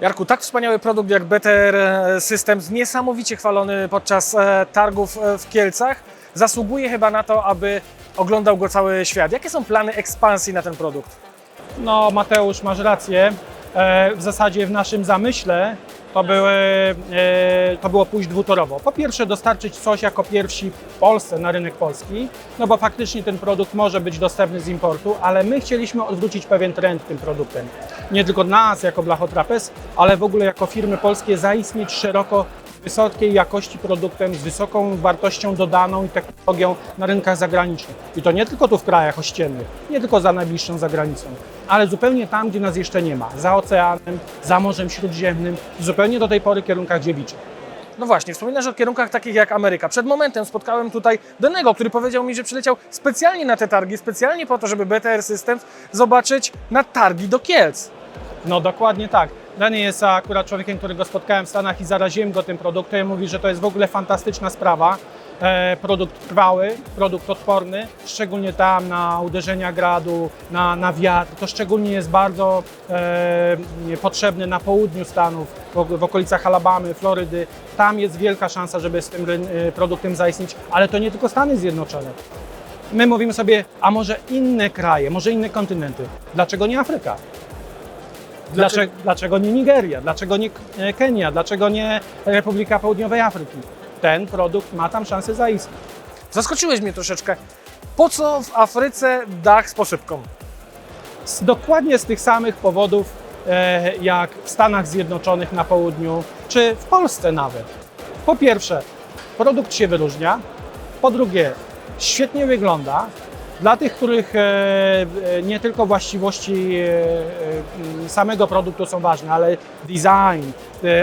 Jarku, tak wspaniały produkt jak BTR Systems, niesamowicie chwalony podczas e, targów e, w Kielcach, zasługuje chyba na to, aby oglądał go cały świat. Jakie są plany ekspansji na ten produkt? No, Mateusz, masz rację. E, W zasadzie w naszym zamyśle to, były, e, to było pójść dwutorowo. Po pierwsze, dostarczyć coś jako pierwsi w Polsce na rynek polski, no bo faktycznie ten produkt może być dostępny z importu, ale my chcieliśmy odwrócić pewien trend tym produktem. Nie tylko nas jako Blachotrapez, ale w ogóle jako firmy polskie zaistnieć szeroko wysokiej jakości produktem, z wysoką wartością dodaną i technologią na rynkach zagranicznych. I to nie tylko tu w krajach ościennych, nie tylko za najbliższą zagranicą, ale zupełnie tam, gdzie nas jeszcze nie ma. Za oceanem, za Morzem Śródziemnym, zupełnie do tej pory kierunkach dziewiczych. No właśnie, wspominasz o kierunkach takich jak Ameryka. Przed momentem spotkałem tutaj Denego, który powiedział mi, że przyleciał specjalnie na te targi, specjalnie po to, żeby BTR Systems zobaczyć na targi do Kielc. No dokładnie tak. Lenny jest akurat człowiekiem, którego spotkałem w Stanach i zaraziłem go tym produktem. Mówi, że to jest w ogóle fantastyczna sprawa. E, produkt trwały, produkt odporny, szczególnie tam na uderzenia gradu, na, na wiatr. To szczególnie jest bardzo e, potrzebny na południu Stanów, w, w okolicach Alabamy, Florydy. Tam jest wielka szansa, żeby z tym e, produktem zaistnieć, ale to nie tylko Stany Zjednoczone. My mówimy sobie, a może inne kraje, może inne kontynenty. Dlaczego nie Afryka? Dlaczego, dlaczego nie Nigeria? Dlaczego nie e, Kenia? Dlaczego nie Republika Południowej Afryki? Ten produkt ma tam szansę zaistnieć. Zaskoczyłeś mnie troszeczkę. Po co w Afryce dach z posypką? Z, dokładnie z tych samych powodów, e, jak w Stanach Zjednoczonych na południu, czy w Polsce nawet. Po pierwsze, produkt się wyróżnia. Po drugie, świetnie wygląda. Dla tych, których e, e, nie tylko właściwości e, samego produktu są ważne, ale design,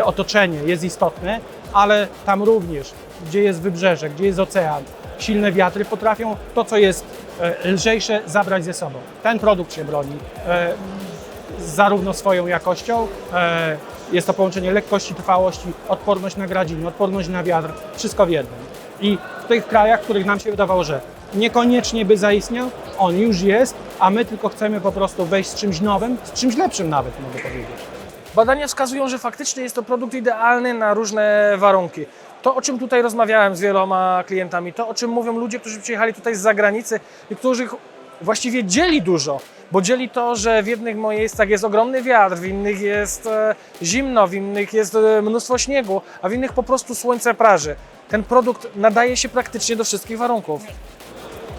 otoczenie jest istotne, ale tam również, gdzie jest wybrzeże, gdzie jest ocean, silne wiatry potrafią to, co jest lżejsze, zabrać ze sobą. Ten produkt się broni zarówno swoją jakością, jest to połączenie lekkości, trwałości, odporność na gradziny, odporność na wiatr, wszystko w jednym. I w tych krajach, w których nam się wydawało, że niekoniecznie by zaistniał, on już jest, a my tylko chcemy po prostu wejść z czymś nowym, z czymś lepszym nawet, mogę powiedzieć. Badania wskazują, że faktycznie jest to produkt idealny na różne warunki. To, o czym tutaj rozmawiałem z wieloma klientami, to, o czym mówią ludzie, którzy przyjechali tutaj z zagranicy i których właściwie dzieli dużo, bo dzieli to, że w jednych miejscach jest ogromny wiatr, w innych jest e, zimno, w innych jest e, mnóstwo śniegu, a w innych po prostu słońce praży. Ten produkt nadaje się praktycznie do wszystkich warunków.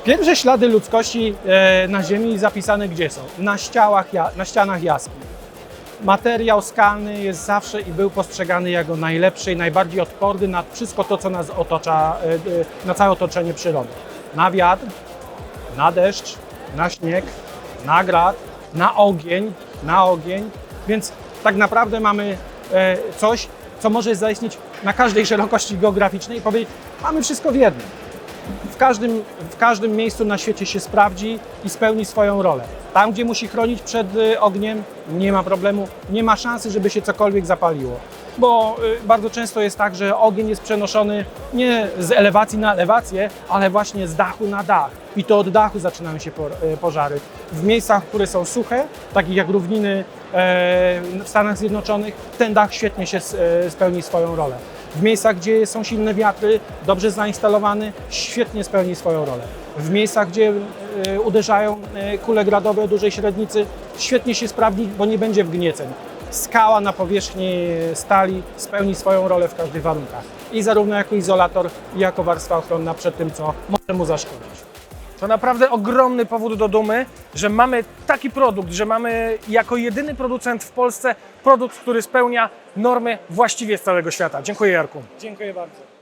Pierwsze ślady ludzkości e, na Ziemi zapisane gdzie są? Na, na ścianach jaskiń. Materiał skalny jest zawsze i był postrzegany jako najlepszy i najbardziej odporny na wszystko to, co nas otacza, e, e, na całe otoczenie przyrody. Na wiatr, na deszcz, na śnieg, na grad, na ogień, na ogień. Więc tak naprawdę mamy coś, co może zaistnieć na każdej szerokości geograficznej i powiedzieć, mamy wszystko w jednym w każdym, w każdym miejscu na świecie się sprawdzi i spełni swoją rolę. Tam, gdzie musi chronić przed y, ogniem, nie ma problemu, nie ma szansy, żeby się cokolwiek zapaliło. Bo y, bardzo często jest tak, że ogień jest przenoszony nie z elewacji na elewację, ale właśnie z dachu na dach. I to od dachu zaczynają się y, pożary. W miejscach, które są suche, takich jak równiny e, w Stanach Zjednoczonych, ten dach świetnie się e, spełni swoją rolę. W miejscach, gdzie są silne wiatry, dobrze zainstalowany, świetnie spełni swoją rolę. W miejscach, gdzie e, uderzają kule gradowe o dużej średnicy, świetnie się sprawdzi, bo nie będzie wgnieceń. Skała na powierzchni stali spełni swoją rolę w każdych warunkach. I zarówno jako izolator, i jako warstwa ochronna przed tym, co może mu zaszkodzić. To naprawdę ogromny powód do dumy, że mamy taki produkt, że mamy jako jedyny producent w Polsce produkt, który spełnia normy właściwie z całego świata. Dziękuję Jarku. Dziękuję bardzo.